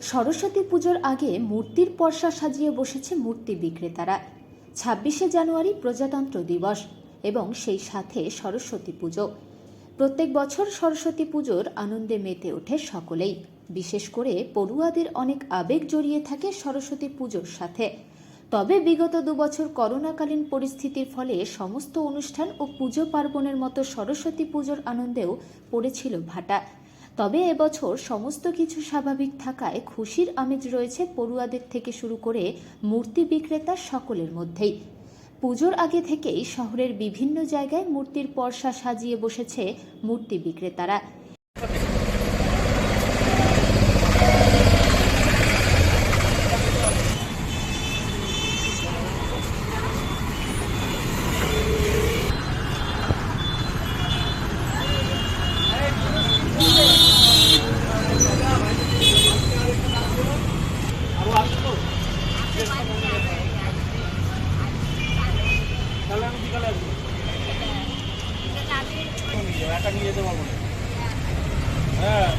সরস্বতী পুজোর আগে মূর্তির পর্ষা সাজিয়ে বসেছে মূর্তি বিক্রেতারা। ছাব্বিশে জানুয়ারি প্রজাতন্ত্র দিবস এবং সেই সাথে সরস্বতী পুজো। প্রত্যেক বছর সরস্বতী পুজোর আনন্দে মেতে ওঠে সকলেই। বিশেষ করে পড়ুয়াদের অনেক আবেগ জড়িয়ে থাকে সরস্বতী পুজোর সাথে। তবে বিগত দুবছর করোনাকালীন পরিস্থিতির ফলে সমস্ত অনুষ্ঠান ও পুজো পার্বণের মতো সরস্বতী পুজোর আনন্দেও পড়েছিল ভাটা। তবে এবছর সমস্ত কিছু স্বাভাবিক থাকায় খুশির আমেজ রয়েছে পড়ুয়াদের থেকে শুরু করে মূর্তি বিক্রেতা সকলের মধ্যেই। পুজোর আগে থেকেই শহরের বিভিন্ন জায়গায় মূর্তির পর্ষা সাজিয়ে বসেছে মূর্তি বিক্রেতারা। একা নিয়ে যেতে পারব না। হ্যাঁ।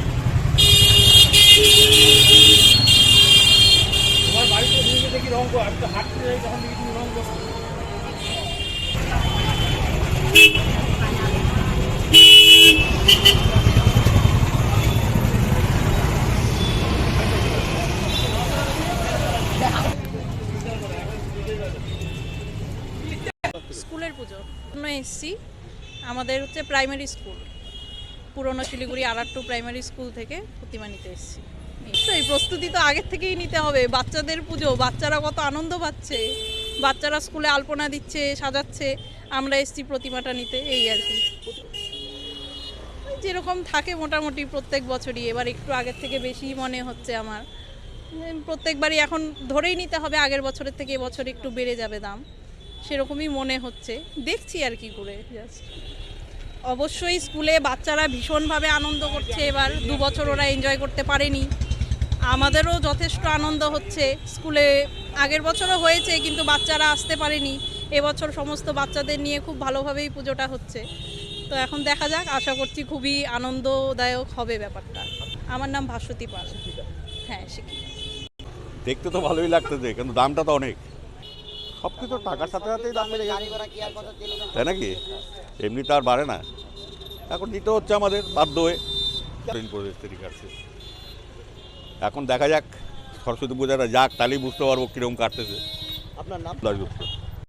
তোমার বাড়িতে গিয়ে দেখি রঙ আমি তো হাঁটতে যাই, তখন দেখি তুমি রঙ স্কুলের পুজো। এসছি আমাদের হচ্ছে প্রাইমারি স্কুল পুরনো শিলিগুড়ি আর টু প্রাইমারি স্কুল থেকে প্রতিমা নিতে এসছি। নিশ্চয়ই প্রস্তুতি তো আগের থেকেই নিতে হবে। বাচ্চাদের পুজো, বাচ্চারা কত আনন্দ পাচ্ছে। বাচ্চারা স্কুলে আলপনা দিচ্ছে, সাজাচ্ছে। আমরা এসছি প্রতিমাটা নিতে, এই আর কি। যেরকম থাকে মোটামুটি প্রত্যেক বছরই। এবার একটু আগের থেকে বেশি মনে হচ্ছে আমার। প্রত্যেকবারই এখন ধরেই নিতে হবে, আগের বছরের থেকে এবছর একটু বেড়ে যাবে দাম। সেরকমই মনে হচ্ছে। দেখছি আর কি করে জাস্ট অবশ্যই স্কুলে বাচ্চারা ভীষণভাবে আনন্দ করছে এবার। দু বছর ওরা এনজয় করতে পারেনি। আমাদেরও যথেষ্ট আনন্দ হচ্ছে। স্কুলে আগের বছরও হয়েছে, কিন্তু বাচ্চারা আসতে পারেনি। এবছর সমস্ত বাচ্চাদের নিয়ে খুব ভালোভাবেই পুজোটা হচ্ছে। তো এখন দেখা যাক, আশা করছি খুবই আনন্দদায়ক হবে ব্যাপারটা। আমার নাম ভাস্বতী পাল। হ্যাঁ শিখি দেখতে তো ভালোই লাগতেছে, কিন্তু দামটা তো অনেক। সব কিছু টাকার সাথে সাথেই দাম বেড়ে গেছে। তাই নাকি? এমনি তো আর বাড়ে না। এখন নিতে হচ্ছে আমাদের বাধ্য হয়ে। ট্রেন করে তৈরি কাটছে। এখন দেখা যাক সরস্বতী পূজাটা যাক তাহলেই বুঝতে পারব কীরকম কাটতেছে। আপনার নাম? দাসগুপ্ত